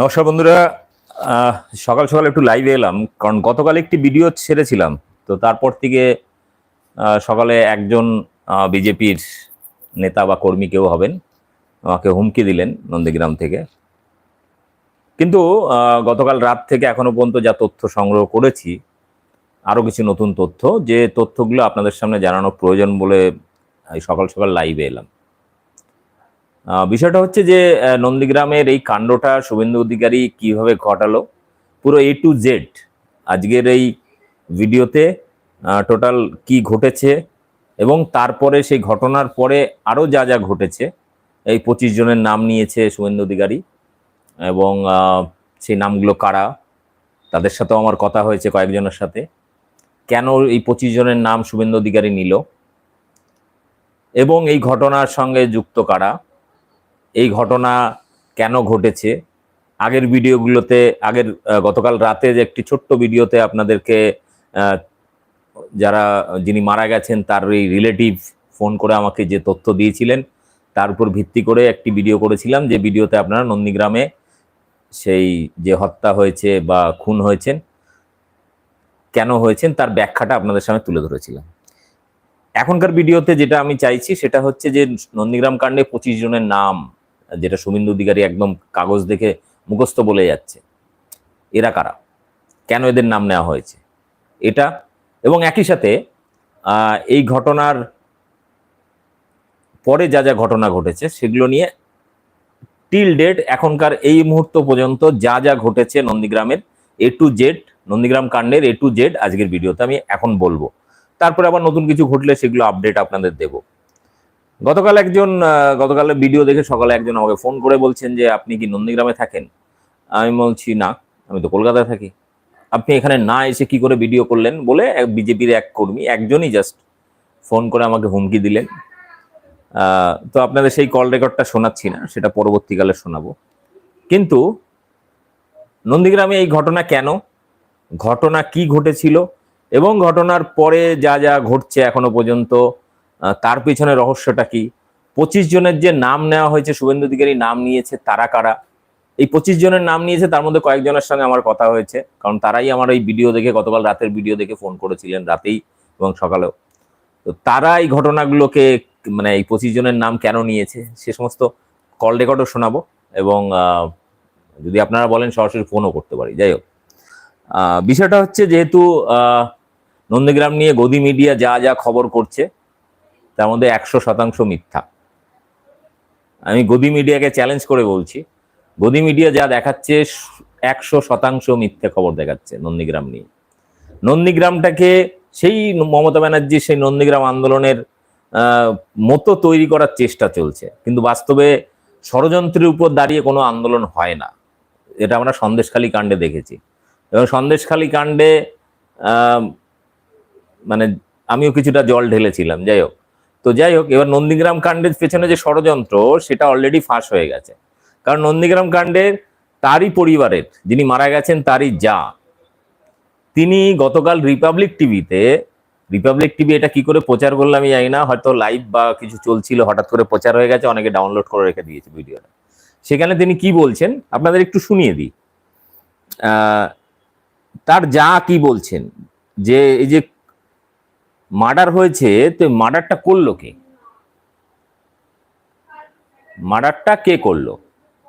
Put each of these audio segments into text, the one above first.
নমস্কার বন্ধুরা। সকাল সকাল একটু লাইভে এলাম, কারণ গতকাল একটি ভিডিও ছেড়েছিলাম। তো তারপর থেকে সকালে একজন বিজেপির নেতা বা কর্মী কেউ হবেন, আমাকে হুমকি দিলেন নন্দীগ্রাম থেকে। কিন্তু গতকাল রাত থেকে এখনও পর্যন্ত যা তথ্য সংগ্রহ করেছি, আরও কিছু নতুন তথ্য, যে তথ্যগুলো আপনাদের সামনে জানানো প্রয়োজন বলে সকাল সকাল লাইভে এলাম। বিষয়টা হচ্ছে যে নন্দীগ্রামের এই কাণ্ডটা শুভেন্দু অধিকারী কীভাবে ঘটালো? পুরো এ টু জেড আজকের এই ভিডিওতে টোটাল কি ঘটেছে এবং তারপরে সেই ঘটনার পরে আরও যা যা ঘটেছে, এই পঁচিশ জনের নাম নিয়েছে শুভেন্দু অধিকারী এবং সেই নামগুলো কারা? তাদের সাথেও আমার কথা হয়েছে কয়েকজনের সাথে। কেন এই পঁচিশ জনের নাম শুভেন্দু অধিকারী নিল? এবং এই ঘটনার সঙ্গে যুক্ত কারা? এই ঘটনা কেন ঘটেছে? আগের ভিডিওগুলোতে, আগের গতকাল রাতে যে একটি ছোট্ট ভিডিওতে আপনাদেরকে যারা, যিনি মারা গেছেন, তার এই রিলেটিভ ফোন করে আমাকে যে তথ্য দিয়েছিলেন, তার উপর ভিত্তি করে একটি ভিডিও করেছিলাম। যে ভিডিওতে আপনারা নন্দীগ্রামে সেই যে হত্যা হয়েছে বা খুন হয়েছেন, কেন হয়েছেন, তার ব্যাখ্যাটা আপনাদের সামনে তুলে ধরেছিলাম। এখনকার ভিডিওতে যেটা আমি চাইছি, সেটা হচ্ছে যে নন্দীগ্রাম কাণ্ডে পঁচিশ জনের নাম যেটা শুভেন্দু অধিকারী একদম কাগজ দেখে মুখস্থ বলে যাচ্ছে। এরা কারা? কেন এদের নাম নেওয়া হয়েছে? এটা এবং একই সাথে এই ঘটনার পরে যা যা ঘটনা ঘটেছে সেগুলো নিয়ে টিল ডেট এখনকার এই মুহূর্ত পর্যন্ত যা যা ঘটেছে নন্দীগ্রামের এ টু জেড নন্দীগ্রাম কাণ্ডের এ টু জেড আজকের ভিডিওতে আমি এখন বলব। তারপরে আবার নতুন কিছু ঘটলে সেগুলো আপডেট আপনাদের দেব। গতকাল একজন আহ, গতকালের ভিডিও দেখে সকালে একজন আমাকে ফোন করে বলছেন যে আপনি কি নন্দীগ্রামে থাকেন? আমি বলছি না আমি তো কলকাতায় থাকি। আপনি এখানে না এসে কি করে ভিডিও করলেন? বলে বিজেপির এক কর্মী একজনই জাস্ট ফোন করে আমাকে হুমকি দিলেন। তো আপনাদের সেই কল রেকর্ডটা শোনাচ্ছি না সেটা পরবর্তীকালে শোনাবো। কিন্তু নন্দীগ্রামে এই ঘটনা কেন? ঘটনা কি ঘটেছিল? এবং ঘটনার পরে যা যা ঘটছে এখনও পর্যন্ত তার পিছনে রহস্যটা কি? পঁচিশ জনের যে নাম নেওয়া হয়েছে, শুভেন্দু অধিকারী নাম নিয়েছে, তারা কারা? এই পঁচিশ জনের নাম নিয়েছে, তার মধ্যে কয়েকজনের সঙ্গে আমার কথা হয়েছে, কারণ তারাই আমার এই ভিডিও দেখে, গতকাল রাতের ভিডিও দেখে ফোন করেছিলেন, রাতেই এবং সকালেও। তো তারা এই ঘটনাগুলোকে মানে এই পঁচিশ জনের নাম কেন নিয়েছে? সে সমস্ত কল রেকর্ডও শোনাবো এবং যদি আপনারা বলেন, সরাসরি ফোনও করতে পারি। যাই হোক। বিষয়টা হচ্ছে যেহেতু নন্দীগ্রাম নিয়ে গদি মিডিয়া যা যা খবর করছে তার মধ্যে একশো শতাংশ মিথ্যা। আমি গদি মিডিয়াকে চ্যালেঞ্জ করে বলছি। গদি মিডিয়া যা দেখাচ্ছে, একশো শতাংশ মিথ্যে খবর দেখাচ্ছে নন্দীগ্রাম নিয়ে। নন্দীগ্রামটাকে সেই মমতা ব্যানার্জির সেই নন্দীগ্রাম আন্দোলনের মতো তৈরি করার চেষ্টা চলছে। কিন্তু বাস্তবে ষড়যন্ত্রের উপর দাঁড়িয়ে কোনো আন্দোলন হয় না। এটা আমরা সন্দেশখালী কাণ্ডে দেখেছি। এবং সন্দেশখালী কাণ্ডে মানে আমিও কিছুটা জল ঢেলেছিলাম। যাই হোক তো যাই হোক, এবার নন্দীগ্রাম কাণ্ডের পেছনে যে ষড়যন্ত্র, সেটা অলরেডি ফাঁস হয়ে গেছে। কারণ নন্দীগ্রাম কাণ্ডের তারই পরিবারের, যিনি মারা গেছেন তারই যা। তিনি গতকাল রিপাবলিক টিভিতে রিপাবলিক টিভি এটা কি করে প্রচার করল আমি জানি না, হয়তো লাইভ বা কিছু চলছিল, হঠাৎ করে প্রচার হয়ে গেছে, অনেকে ডাউনলোড করে রেখে দিয়েছে ভিডিওটা। সেখানে তিনি কি বলছেন, আপনাদের একটু শুনিয়ে দিই। তার যা কি বলছেন, যে, এই যে মার্ডার হয়েছে তো মার্ডারটা করল কে? মার্ডারটা কে করল?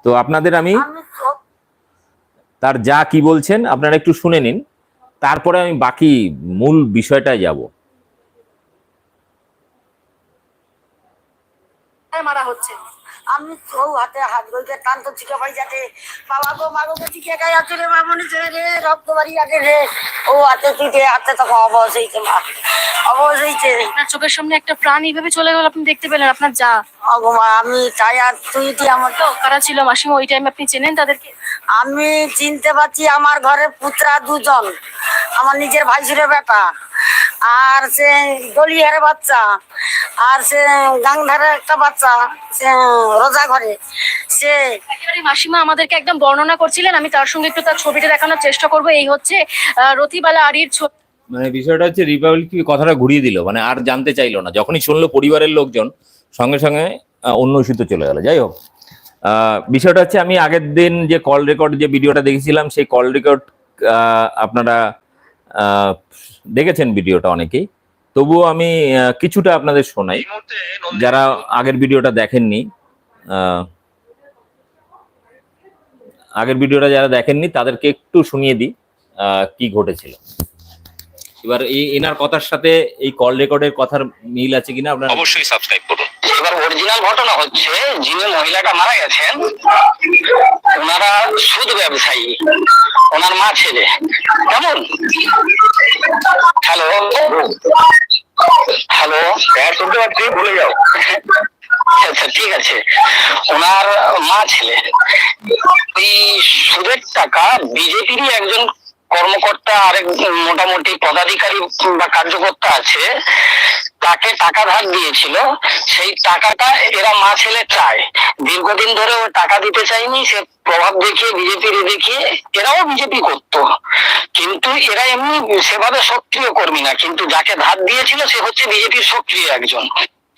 তো আপনাদের আমি তার যা কি বলছেন আপনারা একটু শুনে নিন। তারপরে আমি বাকি মূল বিষয়টায় যাব। এ মারা হচ্ছে। আমি তো হাতে হাত বলতে টান তো চিকা পাই যাতে। বাবা গো মা গো ঠিক গায়ে আছে রে মামনি ছেড়ে রে রক্ত বাড়ি আছে রে। ও হাতে তুই হাতে তো অবশ হয়েছে মা। অবশ হয়েছে আপনার চোখের সামনে একটা প্রাণ এইভাবে চলে গেল আপনি দেখতে পেলেন আপনার যা। অগো মা আমি তাই আর তুই তুই আমার তো কারা ছিল মাসিমা ওই টাইম আপনি চেনেন তাদেরকে? আমি চিনতে পারছি আমার ঘরে পুত্রা দুজন আমার নিজের ভাইসুরের বেটা আর সে দলিয়ার বাচ্চা আর সে গাংধারে একটা বাচ্চা সে রোজা ঘরে। সে একেবারে মাসিমা আমাদেরকে একদম বর্ণনা করছিলেন আমি তার সঙ্গে একটু তার ছবিটা দেখানোর চেষ্টা করব। এই হচ্ছে আহ, রতিবালা আরির ছবি মানে বিষয়টা হচ্ছে রিপাবলিক কথাটা ঘুরিয়ে দিল মানে আর জানতে চাইলো না। যখনই শুনলো পরিবারের লোকজন সঙ্গে সঙ্গে অন্য ইস্যুতে চলে গেল। যাই হোক। বিষয়টা হচ্ছে আমি আগের দিন যে কল রেকর্ড যে ভিডিওটা দেখেছিলাম, সেই কল রেকর্ড আপনারা দেখেছেন ভিডিওটা অনেকেই। তবুও আমি কিছুটা আপনাদের শোনাই। যারা আগের ভিডিওটা দেখেননি আগের ভিডিওটা যারা দেখেননি, তাদেরকে একটু শুনিয়ে দিই কি ঘটেছিল। এবার এই, এনার কথার সাথে এই কল রেকর্ডের কথার মিল আছে কিনা আপনার অবশ্যই সাবস্ক্রাইব করুন। এবার অরিজিনাল ঘটনা হচ্ছে যিনি মহিলাটা মারা গেছেন ওনারা সুদ ব্যবসায়ী ওনার মা ছেলে। কেমন? হ্যালো? হ্যালো? হ্যাঁ শুনতে পাচ্ছি ভুলে যাও। আচ্ছা ঠিক আছে। ওনার মা ছেলে। ওই সুদের টাকা বিজেপিরই একজন কর্মকর্তা আরেক মোটামুটি পদাধিকারী বা কার্যকর্তা আছে, তাকে টাকা ধার দিয়েছিল। সেই টাকাটা এরা মা ছেলে চায়। দীর্ঘদিন ধরে ও টাকা দিতে চায়নি, সে প্রভাব দেখিয়ে, বিজেপির দেখিয়ে এরাও বিজেপি করতো। কিন্তু এরা এমনি সেভাবে সক্রিয় কর্মী না, কিন্তু যাকে ধার দিয়েছিল সে হচ্ছে বিজেপির সক্রিয় একজন।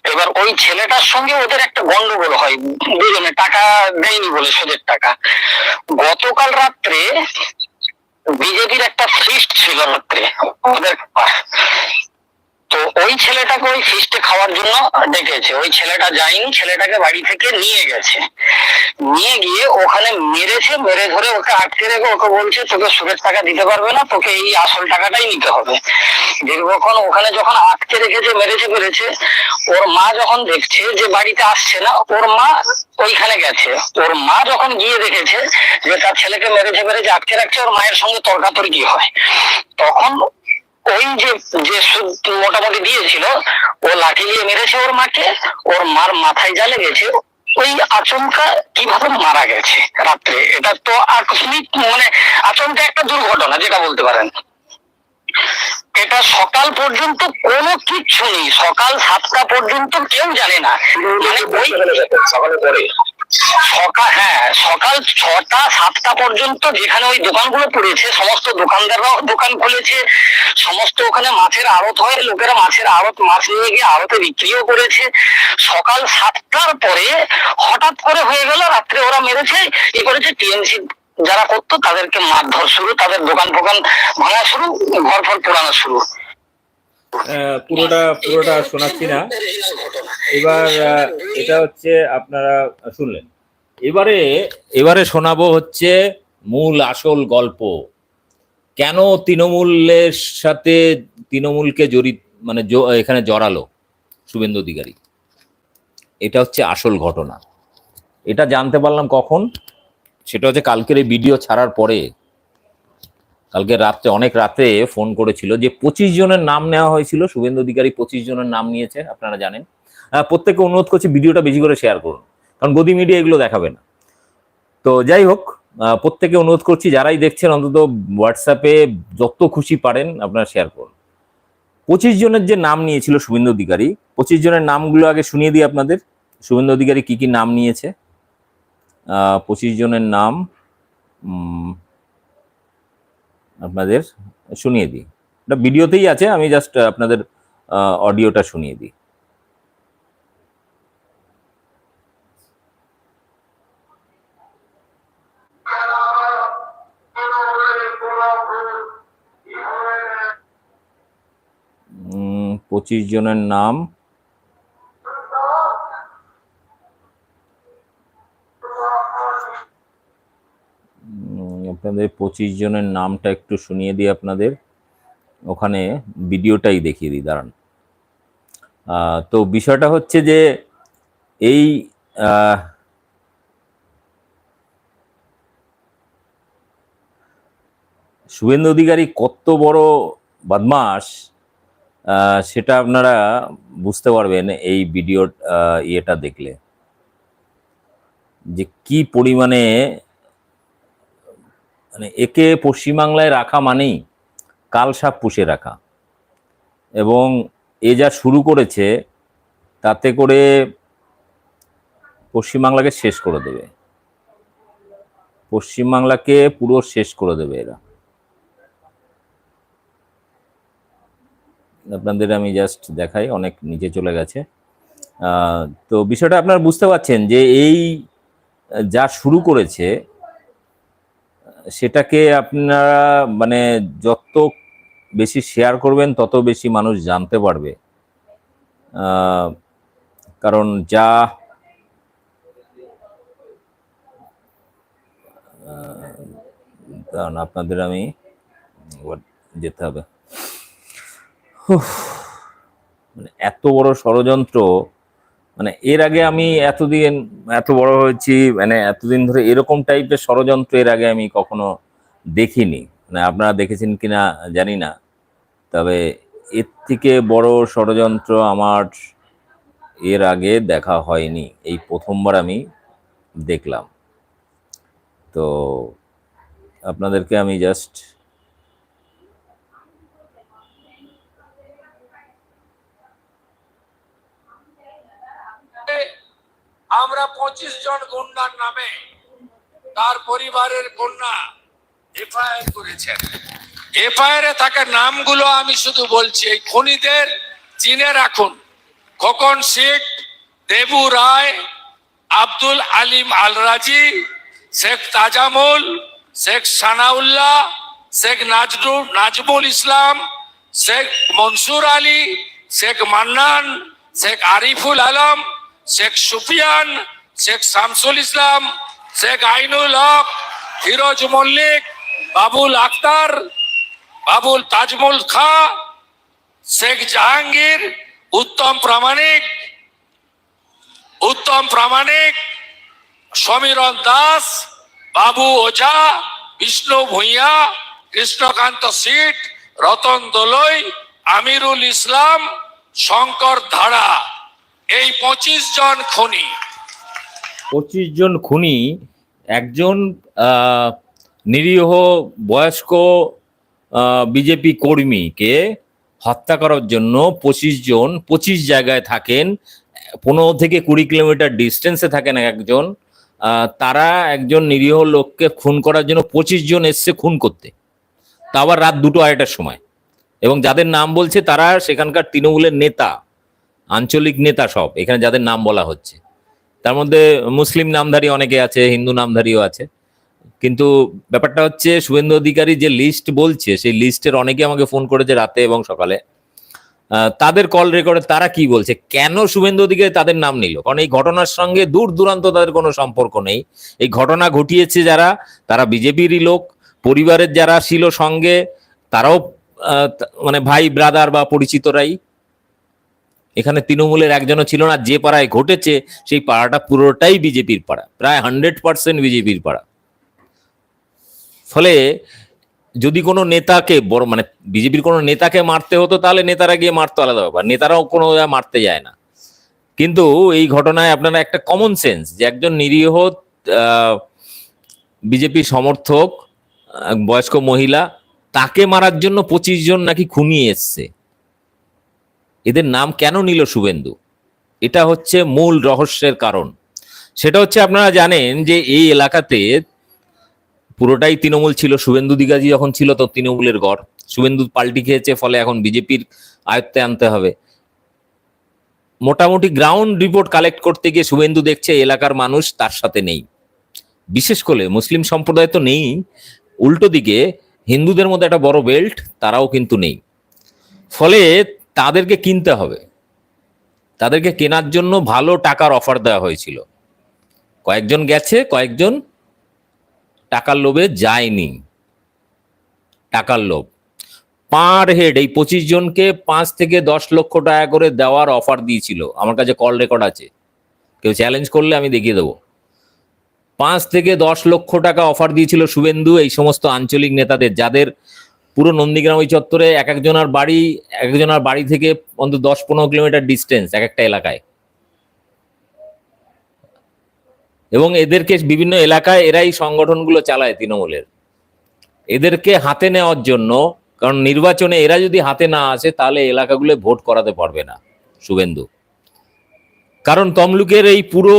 এবার ওই ছেলেটার সঙ্গে ওদের একটা গন্ডগোল হয়, দুজনে টাকা দেয়নি বলে, সুদের টাকা। গতকাল রাত্রে বিজেপির একটা ফিস্ট ছিল রাত্রে ওদের তো ওই ছেলেটাকে ওই ফিস্টে খাওয়ার জন্য ডেকেছে। ওই ছেলেটা যায়নি, ছেলেটাকে বাড়ি থেকে নিয়ে গেছে। নিয়ে গিয়ে ওখানে মেরেছে, মেরে ধরে ওকে আটকে রেখে ওকে বলছে, তোকে সুরের টাকা দিতে পারবে না, তোকে এই আসল টাকাটাই নিতে হবে। দীর্ঘক্ষণ ওখানে যখন আটকে রেখেছে, মেরেছে মেরেছে, ওর মা যখন দেখছে যে বাড়িতে আসছে না, ওর মা ওইখানে গেছে। ওর মা যখন গিয়ে দেখেছে যে তার ছেলেকে মেরেছে মেরেছে, আটকে রাখছে, ওর মায়ের সঙ্গে তর্কাতর্কি হয়। তখন ওই যে যে মোটামুটি দিয়েছিল ও লাঠি দিয়ে মেরেছে ওর মাকে ওর মার মাথায় যা লেগেছে ওই আচমকা কীভাবে মারা গেছে রাত্রে? এটা তো আকস্মিক মানে আচমকা একটা দুর্ঘটনা যেটা বলতে পারেন। এটা সকাল পর্যন্ত কোনো কিচ্ছু নেই। সকাল সাতটা পর্যন্ত কেউ জানে না। মানে ওই সকালে হ্যাঁ সকাল ছটা, সাতটা পর্যন্ত যেখানে ওই দোকানগুলো পড়েছে, সমস্ত দোকানদাররাও দোকান খুলেছে, সমস্ত ওখানে মাছের আড়ত হয়, লোকেরা মাছের আড়ত, মাছ নিয়ে গিয়ে আড়তে বিক্রিও করেছে। সকাল সাতটার পরে হঠাৎ করে হয়ে গেল, রাত্রে ওরা মেরেছে ই করেছে টিএমসি যারা করতো, তাদেরকে মারধর শুরু, তাদের দোকান ফোকান ভাঙা শুরু, ঘর ফর পোড়ানো শুরু। পুরোটা পুরোটা শোনাচ্ছি না। এবার এটা হচ্ছে আপনারা শুনলেন। এবারে এবারে শোনাবো হচ্ছে মূল আসল গল্প। কেন তৃণমূলের সাথে তৃণমূলকে জড়িত মানে এখানে জড়ালো শুভেন্দু অধিকারী? এটা হচ্ছে আসল ঘটনা। এটা জানতে পারলাম কখন? সেটা হচ্ছে কালকের এই ভিডিও ছাড়ার পরে। কালকে রাত্রে, অনেক রাতে ফোন করেছিল যে পঁচিশ জনের নাম নেওয়া হয়েছিল। শুভেন্দু অধিকারী পঁচিশ জনের নাম নিয়েছে, আপনারা জানেন। প্রত্যেককে অনুরোধ করছি ভিডিওটা বেশি করে শেয়ার করুন, কারণ গদি মিডিয়া এগুলো দেখাবে না। তো যাই হোক প্রত্যেকে অনুরোধ করছি, যারাই দেখছেন, অন্তত হোয়াটসঅ্যাপে যত খুশি পারেন, আপনারা শেয়ার করুন। পঁচিশ জনের যে নাম নিয়েছিল শুভেন্দু অধিকারী, পঁচিশ জনের নামগুলো আগে শুনিয়ে দিই আপনাদের। শুভেন্দু অধিকারী কি কি নাম নিয়েছে? পঁচিশ জনের নাম আপনাদের শুনিয়ে দিই। এটা ভিডিওতেই আছে, আমি জাস্ট আপনাদের অডিওটা শুনিয়ে দিই। পঁচিশ জনের নাম। আপনাদের পঁচিশ জনের নামটা একটু শুনিয়ে দিই আপনাদের। ওখানে ভিডিওটাই দেখিয়ে দিই, দাঁড়ান। তো বিষয়টা হচ্ছে যে এই শুভেন্দু অধিকারী কত বড় বদমাস সেটা আপনারা বুঝতে পারবেন এই ভিডিও ইয়েটা দেখলে। যে কি পরিমাণে মানে একে পশ্চিমবাংলায় রাখা মানেই কালসাপ পুষে রাখা। এবং এ যা শুরু করেছে, তাতে করে পশ্চিমবাংলাকে শেষ করে দেবে। পশ্চিমবাংলাকে পুরো শেষ করে দেবে এরা। আপনাদের আমি জাস্ট দেখাই, অনেক নিচে চলে গেছে। তো বিষয়টা আপনারা বুঝতে পারছেন যে এই যা শুরু করেছে সেটাকে আপনারা মানে যত বেশি শেয়ার করবেন, তত বেশি মানুষ জানতে পারবে। কারণ যা কারণ আপনাদের আমি যেতে হবে। মানে এত বড় ষড়যন্ত্র মানে এর আগে আমি এতদিন, এত বড় হয়েছি মানে এতদিন ধরে এরকম টাইপের ষড়যন্ত্র এর আগে আমি কখনো দেখিনি। মানে আপনারা দেখেছেন কিনা জানি না। তবে এর থেকে বড় ষড়যন্ত্র আমার এর আগে দেখা হয়নি। এই প্রথমবার আমি দেখলাম। তো আপনাদেরকে আমি জাস্ট আমরা পঁচিশ জন গুন্ডার নামে তার পরিবারের কন্যা এফআইআর করেছেন। এফআইআর এ থাকা নামগুলো আমি শুধু বলছি, এই খনিদের চিনে রাখুন। খোকন শেখ, দেবু রায়, আব্দুল আলিম আল রাজি শেখ তাজামুল, শেখ সানাউল্লাহ, শেখ নাজরুল নাজমুল ইসলাম, শেখ মনসুর আলী, শেখ মান্নান, শেখ আরিফুল আলম, শেখ সুফিয়ান শেখ শামসুল ইসলাম, শেখ আইনুল হক, ফিরোজ মল্লিক, বাবুল আক্তার বাবুল তাজমুল খা, শেখ জাহাঙ্গীর, উত্তম প্রামাণিক উত্তম প্রামাণিক, সমীরণ দাস, বাবু ওঝা, বিষ্ণু ভূঁইয়া, কৃষ্ণকান্ত সিট, রতন দোলই, আমিরুল ইসলাম, শঙ্কর ধারা। এই পঁচিশ জন খনি। পঁচিশ জন খুনি, একজন নিরীহ বয়স্ক বিজেপি কর্মীকে হত্যা করার জন্য পঁচিশ জন, পঁচিশ জায়গায় থাকেন, পনেরো থেকে কুড়ি কিলোমিটার ডিস্টেন্সে থাকেন একজন তারা একজন নিরীহ লোককে খুন করার জন্য পঁচিশ জন এসছে খুন করতে। তা আবার রাত দুটো আড়াইটার সময়। এবং যাদের নাম বলছে তারা সেখানকার তৃণমূলের নেতা, আঞ্চলিক নেতা সব, এখানে যাদের নাম বলা হচ্ছে। তার মধ্যে মুসলিম নামধারী অনেকে আছে, হিন্দু নামধারীও আছে। কিন্তু ব্যাপারটা হচ্ছে, শুভেন্দু অধিকারী যে লিস্ট বলছে, সেই লিস্টের অনেকে আমাকে ফোন করেছে রাতে এবং সকালে। তাদের কল রেকর্ডে তারা কি বলছে? কেন শুভেন্দু অধিকারী তাদের নাম নিল? কারণ এই ঘটনার সঙ্গে দূর দূরান্ত তাদের কোনো সম্পর্ক নেই। এই ঘটনা ঘটিয়েছে যারা, তারা বিজেপিরই লোক, পরিবারের যারা ছিল সঙ্গে, তারাও মানে ভাই ব্রাদার বা পরিচিতরাই। এখানে তৃণমূলের একজনও ছিল না, যে পাড়ায় ঘটেছে, সেই পাড়াটা পুরোটাই বিজেপির পাড়া, প্রায় হান্ড্রেড পার্সেন্ট বিজেপির পাড়া। ফলে যদি কোনো নেতাকে বড় মানে বিজেপির কোনো নেতাকে মারতে হতো, তাহলে নেতারা গিয়ে মারতো আলাদা ব্যাপার, নেতারাও কোনো মারতে যায় না। কিন্তু এই ঘটনায় আপনারা একটা কমন সেন্স যে একজন নিরীহ বিজেপি সমর্থক বয়স্ক মহিলা, তাকে মারার জন্য পঁচিশ জন নাকি খুনি এসছে। এদের নাম কেন নিল শুভেন্দু? এটা হচ্ছে মূল রহস্যের কারণ। সেটা হচ্ছে আপনারা জানেন যে এই এলাকাতে পুরোটাই তৃণমূল ছিল। শুভেন্দু দিগাজি যখন ছিল তো তৃণমূলের গড়। শুভেন্দু পাল্টি খেয়েছে, ফলে এখন বিজেপির আয়ত্তে আনতে হবে। মোটামুটি গ্রাউন্ড রিপোর্ট কালেক্ট করতে গিয়ে শুভেন্দু দেখছে এলাকার মানুষ তার সাথে নেই। বিশেষ করে মুসলিম সম্প্রদায় তো নেই। উল্টো দিকে হিন্দুদের মধ্যে একটা বড় বেল্ট, তারাও কিন্তু নেই। ফলে তাদেরকে কিনতে হবে। তাদেরকে কেনার জন্য ভালো টাকার অফার দেওয়া হয়েছিল। কয়েকজন গেছে, কয়েকজন টাকার লোভে যায়নি। টাকার লোভ। পার হেড এই পঁচিশ জনকে পাঁচ থেকে দশ লক্ষ টাকা করে দেওয়ার অফার দিয়েছিল। আমার কাছে কল রেকর্ড আছে। কেউ চ্যালেঞ্জ করলে আমি দেখিয়ে দেবো। পাঁচ থেকে দশ লক্ষ টাকা অফার দিয়েছিল শুভেন্দু এই সমস্ত আঞ্চলিক নেতাদের, যাদের পুরো নন্দীগ্রাম ওই চত্বরে এক একজনের বাড়ি, এক একজনের বাড়ি থেকে অন্তত দশ পনেরো কিলোমিটার ডিস্টেন্স এক একটা এলাকায়। এবং এদেরকে বিভিন্ন এলাকায় এরাই সংগঠনগুলো চালায় তৃণমূলের। এদেরকে হাতে নেওয়ার জন্য, কারণ নির্বাচনে এরা যদি হাতে না আসে, তাহলে এলাকাগুলো ভোট করাতে পারবে না, শুভেন্দু। কারণ তমলুকের এই পুরো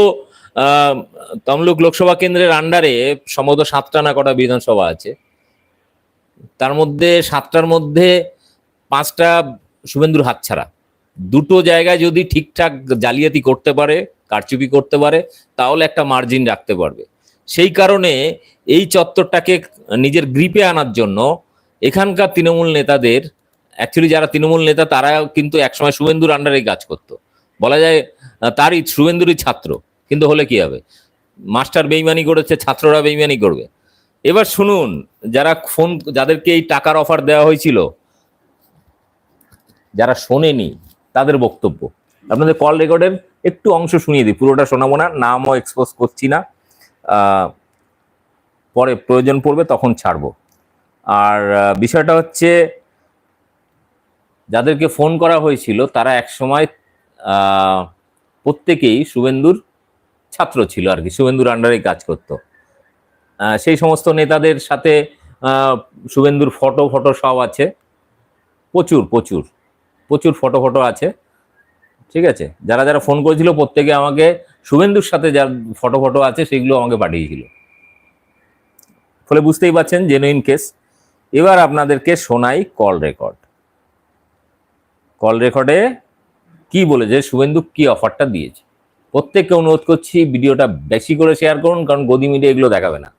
তমলুক লোকসভা কেন্দ্রের আন্ডারে সম্ভবত সাতটা না কটা বিধানসভা আছে। তার মধ্যে সাতটার মধ্যে পাঁচটা শুভেন্দুর হাতছাড়া দুটো জায়গায় যদি ঠিকঠাক জালিয়াতি করতে পারে, কারচুপি করতে পারে, তাহলে একটা মার্জিন রাখতে পারবে। সেই কারণে এই চত্বরটাকে নিজের গ্রিপে আনার জন্য এখানকার তৃণমূল নেতাদের অ্যাকচুয়ালি যারা তৃণমূল নেতা, তারা কিন্তু একসময় শুভেন্দুর আন্ডারে কাজ করতো। বলা যায়, তারই, শুভেন্দুরই ছাত্র। কিন্তু হলে কি হবে? মাস্টার বেইমানি করেছে, ছাত্ররা বেইমানি করবে। এবার শুনুন, যারা ফোন, যাদেরকে এই টাকার অফার দেওয়া হয়েছিল, যারা শোনেনি, তাদের বক্তব্য। আপনাদের কল রেকর্ডের একটু অংশ শুনিয়ে দিই, পুরোটা শোনাবো না, নামও এক্সপোজ করছি না। পরে প্রয়োজন পড়বে তখন ছাড়বো। আর বিষয়টা হচ্ছে, যাদেরকে ফোন করা হয়েছিল, তারা একসময় প্রত্যেকেই শুভেন্দুর ছাত্র ছিল আর কি, শুভেন্দুর আন্ডারে কাজ করতো। সেই সমস্ত নেতাদের সাথে শুভেন্দুর ফটো ফটো সব আছে। প্রচুর প্রচুর প্রচুর ফটো ফটো আছে। ঠিক আছে? যারা যারা ফোন করেছিল, প্রত্যেকে আমাকে শুভেন্দুর সাথে যার ফটো ফটো আছে, সেগুলো আমাকে পাঠিয়েছিল। ফলে বুঝতেই পারছেন জেনুইন কেস এবার আপনাদেরকে শোনাই কল রেকর্ড কল রেকর্ডে কি বলেছে, শুভেন্দু কি অফারটা দিয়েছে? প্রত্যেককে অনুরোধ করছি ভিডিওটা বেশি করে শেয়ার করুন, কারণ গদি মিডিয়া এগুলো দেখাবে না।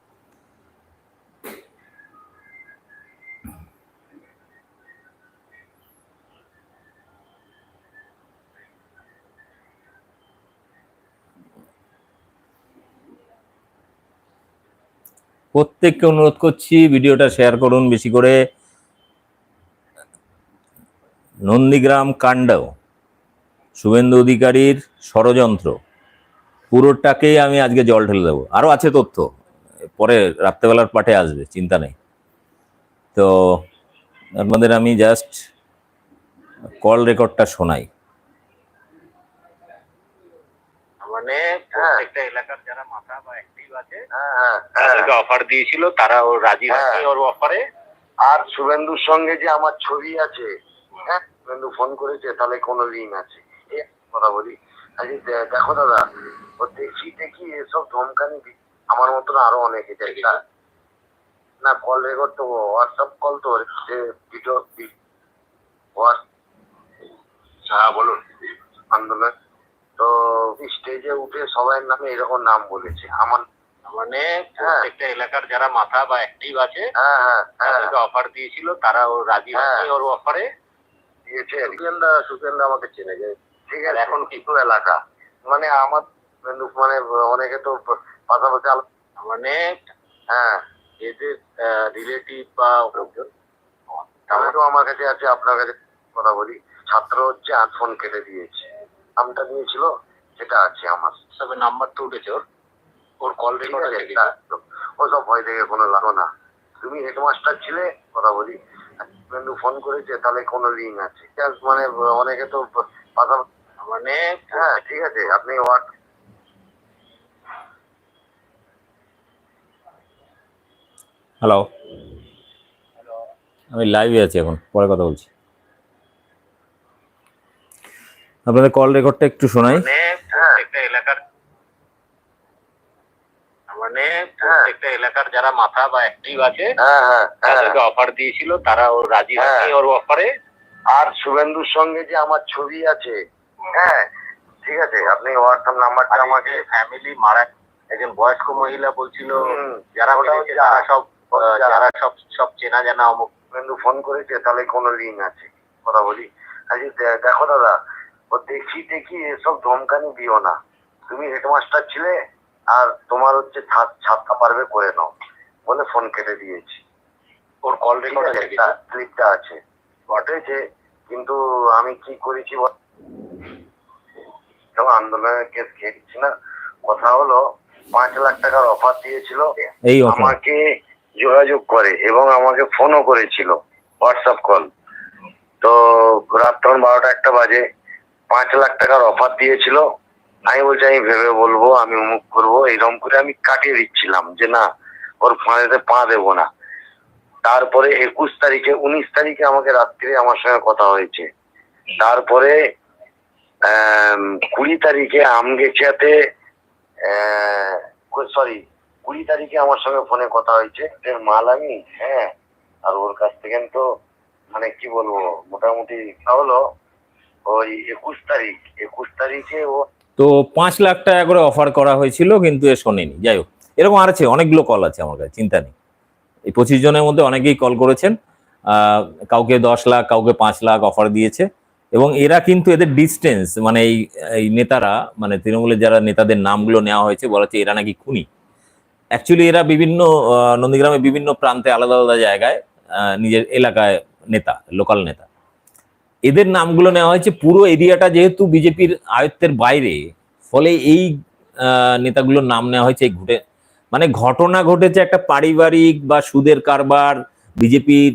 প্রত্যেককে অনুরোধ করছি ভিডিওটা শেয়ার করুন বেশি করে। নন্দীগ্রাম কাণ্ড শুভেন্দু অধিকারীর ষড়যন্ত্র পুরোটাকেই আমি আজকে জল ঢেলে দেবো। আরও আছে তথ্য পরে রাত্রেবেলার পাঠে আসবে চিন্তা নেই। তো আপনাদের আমি জাস্ট কল রেকর্ডটা শোনাই। মানে প্রত্যেকটা এলাকার যারা মাথা বা অ্যাক্টিভ আছে তাদেরকে অফার দিয়েছিল তারা ওর রাজি হয়নি ওর অফারে আর শুভেন্দুর সঙ্গে যে আমার ছবি আছে হ্যাঁ শুভেন্দু ফোন করেছে তাহলে কোনো লিঙ্ক আছে। এই কথা বলি। দেখো দাদা ও দেখি দেখি এসব ধমকানি আমার মতন আরও অনেকে চাই না- কল রেকর্ড তো হোয়াটসঅ্যাপ কল তো ভিডিও হ্যাঁ বলুন। আন্দোলন। তো স্টেজে উঠে সবাই নামে এরকম নাম বলেছে। আমার মানে প্রত্যেকটা এলাকার যারা মাথা বা অ্যাক্টিভ আছে হ্যাঁ হ্যাঁ হ্যাঁ। তাদেরকে অফার দিয়েছিল তারা ওর রাজি হয়নি ওর অফারে দিয়েছে। সুকেন্দা সুকেন্দা আমাকে চেনে যায় ঠিক আছে। এখন কিছু এলাকা। মানে আমার মানে অনেকে তো পাশাপাশি মানে হ্যাঁ। এদের রিলেটিভ বা লোকজন টমেটো আমার কাছে আছে আপনার কাছে কথা বলি। ছাত্র হচ্ছে আর ফোন কেটে দিয়েছে। নামটা নিয়েছিল সেটা আছে আমার। সবে নাম্বার তো উঠেছে ওর। ওর কল রেকর্ড আছে ওসব ভয় থেকে কোনো লাভ না। তুমি হেডমাস্টার ছিলে কথা বলি। বন্ধু ফোন করেছে তাহলে কোনো লিঙ্ক আছে। মানে অনেকে তো পাশাপাশি মানে হ্যাঁ ঠিক আছে আপনি হোয়াট হ্যালো আমি লাইভে আছি এখন পরে কথা বলছি। আপনাদের কল রেকর্ডটা একটু শোনাই। মানে প্রত্যেকটা এলাকার মানে প্রত্যেকটা এলাকার যারা মাথা বা অ্যাক্টিভ আছে হ্যাঁ হ্যাঁ হ্যাঁ। তাদেরকে অফার দিয়েছিল তারা ওর রাজি হয়নি হ্যাঁ। ওর অফারে আর শুভেন্দুর সঙ্গে যে আমার ছবি আছে হ্যাঁ ঠিক আছে আপনি হোয়াটসঅ্যাপ নাম্বারটা আমাকে ফ্যামিলি মারা একজন বয়স্ক মহিলা বলছিল যারা তারা সব যারা সব সব চেনা জানা অমুক। শুভেন্দু ফোন করেছে তাহলে কোনো লিঙ্ক আছে কথা বলি। আজকে দে- দেখো দাদা ও দেখি দেখি এসব ধমকানি দিও না। তুমি হেডমাস্টার ছিলে? আর তোমার হচ্ছে ছাদ ছাদটা পারবে করে নাও। বলে ফোন কেটে দিয়েছি। ওর কল রেকর্ড? ক্লিপটা আছে ঘটেছে কিন্তু আমি কি করেছি আন্দোলনের কেস খেয়েছি না। কথা হলো পাঁচ লাখ টাকার অফার দিয়েছিল। আমাকে যোগাযোগ করে এবং আমাকে ফোনও করেছিল হোয়াটসঅ্যাপ কল তো রাত তখন বারোটা একটা বাজে। পাঁচ লাখ টাকার অফার দিয়েছিল। আমি বলছি, আমি ভেবে বলব, আমি অমুক করব। এরকম করে আমি কাটিয়ে দিচ্ছিলাম যে, না, ওর ফাঁড়েতে পা দেবো না। তারপরে একুশ তারিখে, উনিশ তারিখে আমাকে রাত্রে আমার সঙ্গে কথা হয়েছে। তারপরে কুড়ি তারিখে আমগেছিয়াতে সরি কুড়ি তারিখে আমার সঙ্গে ফোনে কথা হয়েছে। মাল আমি হ্যাঁ আর ওর কাছ থেকে তো মানে কি বলব, মোটামুটি হলো ওই একুশ তারিখ, একুশ তারিখে ও তো পাঁচ লাখ টাকা করে অফার করা হয়েছিল, কিন্তু এ শোনেনি। যাই হোক, এরকম আর আছে, অনেকগুলো কল আছে আমার কাছে, চিন্তা নেই। এই পঁচিশ জনের মধ্যে অনেকেই কল করেছেন কাউকে দশ লাখ, কাউকে পাঁচ লাখ অফার দিয়েছে, এবং এরা কিন্তু এদের ডিস্টেন্স মানে এই এই নেতারা মানে তৃণমূলের যারা নেতাদের নামগুলো নেওয়া হয়েছে, বলা হচ্ছে এরা নাকি খুনি। অ্যাকচুয়ালি এরা বিভিন্ন নন্দীগ্রামে বিভিন্ন প্রান্তে আলাদা আলাদা জায়গায় নিজের এলাকায় নেতা লোকাল নেতা। এদের নামগুলো নেওয়া হয়েছে। পুরো এরিয়াটা যেহেতু বিজেপির আয়ত্তের বাইরে, ফলে এই নেতাগুলোর নাম নেওয়া হয়েছে, এই মানে ঘটনা ঘটেছে একটা পারিবারিক বা সুদের কারবার, বিজেপির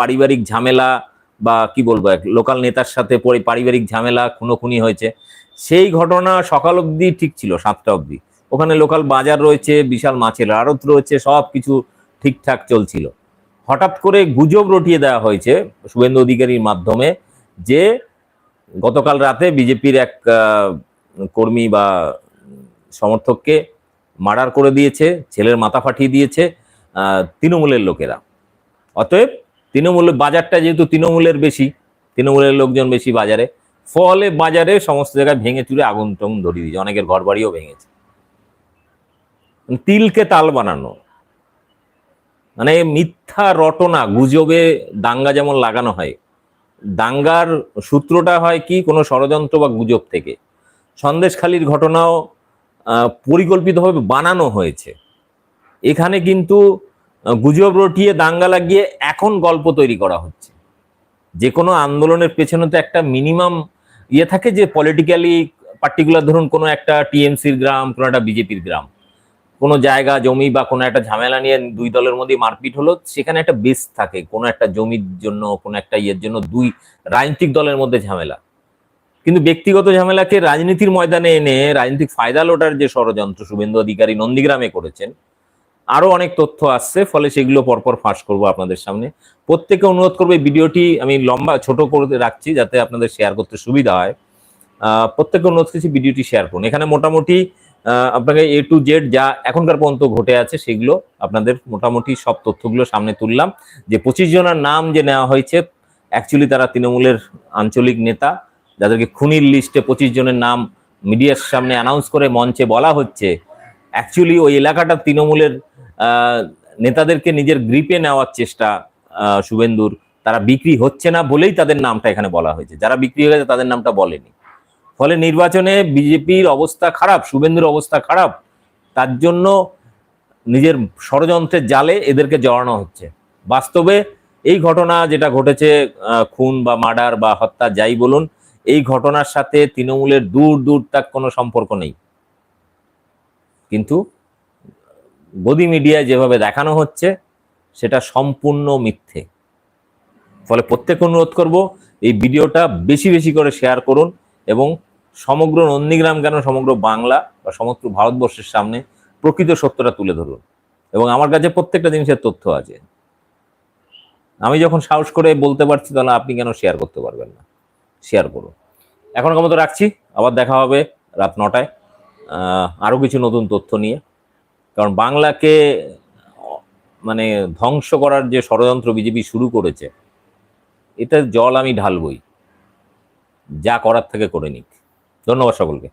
পারিবারিক ঝামেলা বা কি বলব, এক লোকাল নেতার সাথে পরে, পারিবারিক ঝামেলা, খুনোখুনি হয়েছে। সেই ঘটনা সকাল অবধি ঠিক ছিল, সাতটা অবধি। ওখানে লোকাল বাজার রয়েছে, বিশাল মাছের আড়ত রয়েছে, সব কিছু ঠিকঠাক চলছিল। হঠাৎ করে গুজব রটিয়ে দেওয়া হয়েছে, শুভেন্দু অধিকারীর মাধ্যমে। যে গতকাল রাতে বিজেপির এক কর্মী বা সমর্থককে মার্ডার করে দিয়েছে, ছেলের মাথা ফাটিয়ে দিয়েছে তৃণমূলের লোকেরা। অতএব তৃণমূল বাজারটা যেহেতু তৃণমূলের বেশি, তৃণমূলের লোকজন বেশি বাজারে, ফলে বাজারে সমস্ত জায়গায় ভেঙে চুরে আগুন টাগুন ধরিয়ে দিয়েছে, অনেকের ঘর বাড়িও ভেঙেছে। মানে তিলকে তাল বানানো। মানে মিথ্যা রটনা, গুজবে দাঙ্গা যেমন লাগানো হয় দাঙ্গার সূত্রটা হয় কি কোনো ষড়যন্ত্র বা গুজব থেকে? সন্দেশখালির ঘটনাও পরিকল্পিতভাবে বানানো হয়েছে। এখানে কিন্তু গুজব রটিয়ে দাঙ্গা লাগিয়ে এখন গল্প তৈরি করা হচ্ছে। যে কোনো আন্দোলনের পেছনে তো একটা মিনিমাম ইয়ে থাকে যে পলিটিক্যালি পার্টিকুলার ধরুন কোনো একটা টিএমসির গ্রাম, কোনো একটা বিজেপির গ্রাম। কোনো জায়গা, জমি বা কোনো একটা ঝামেলা নিয়ে দুই দলের মধ্যে মারপিট হলো, সেখানে একটা বেস থাকে, কোনো একটা জমির জন্য, কোনো একটা ইয়ের জন্য দুই রাজনৈতিক দলের মধ্যে ঝামেলা। কিন্তু ব্যক্তিগত ঝামেলাকে রাজনীতির ময়দানে এনে রাজনৈতিক ফায়দা লোটার যে ষড়যন্ত্র শুভেন্দু অধিকারী নন্দীগ্রামে করেছেন আরও অনেক তথ্য আসছে, ফলে সেগুলো পরপর ফাঁস করব আপনাদের সামনে। প্রত্যেকে অনুরোধ করবে ভিডিওটি আমি লম্বা, ছোট করে রাখছি যাতে আপনাদের শেয়ার করতে সুবিধা হয়। প্রত্যেকে অনুরোধ করছি ভিডিওটি শেয়ার করুন। এখানে মোটামুটি আপনাকে এ টু জেড যা এখনকার পর্যন্ত ঘটে আছে, সেগুলো আপনাদের মোটামুটি সব তথ্যগুলো সামনে তুললাম। যে পঁচিশ জনের নাম যে নেওয়া হয়েছে অ্যাকচুয়ালি তারা তৃণমূলের আঞ্চলিক নেতা, যাদেরকে খুনির লিস্টে পঁচিশ জনের নাম মিডিয়ার সামনে অ্যানাউন্স করে মঞ্চে বলা হচ্ছে অ্যাকচুয়ালি ওই এলাকাটা তৃণমূলের নেতাদেরকে নিজের গ্রিপে নেওয়ার চেষ্টা শুভেন্দুর, তারা বিক্রি হচ্ছে না বলেই তাদের নামটা এখানে বলা হয়েছে। যারা বিক্রি হয়ে গেছে তাদের নামটা বলেনি। ফলে নির্বাচনে বিজেপির অবস্থা খারাপ, শুভেন্দুর অবস্থা খারাপ, তার জন্য নিজের ষড়যন্ত্রের জালে এদেরকে জড়ানো হচ্ছে। বাস্তবে এই ঘটনা যেটা ঘটেছে খুন বা মার্ডার বা হত্যা যাই বলুন, এই ঘটনার সাথে তৃণমূলের দূর দূর তাক কোনো সম্পর্ক নেই। কিন্তু গদি মিডিয়ায় যেভাবে দেখানো হচ্ছে, সেটা সম্পূর্ণ মিথ্যে। ফলে প্রত্যেক অনুরোধ করব, এই ভিডিওটা বেশি বেশি করে শেয়ার করুন। এবং সমগ্র নন্দীগ্রাম কেন সমগ্র বাংলা বা সমগ্র ভারতবর্ষের সামনে প্রকৃত সত্যটা তুলে ধরুন? এবং আমার কাছে প্রত্যেকটা জিনিসের তথ্য আছে। আমি যখন সাহস করে বলতে পারছি, তাহলে আপনি কেন শেয়ার করতে পারবেন না? শেয়ার করুন। এখনকার মতো রাখছি। আবার দেখা হবে রাত নটায়। আরও কিছু নতুন তথ্য নিয়ে। কারণ বাংলাকে মানে ধ্বংস করার যে ষড়যন্ত্র বিজেপি শুরু করেছে এটা জল আমি ঢালবই। যা করার থেকে করে নিক। ধন্যবাদ সকলকে।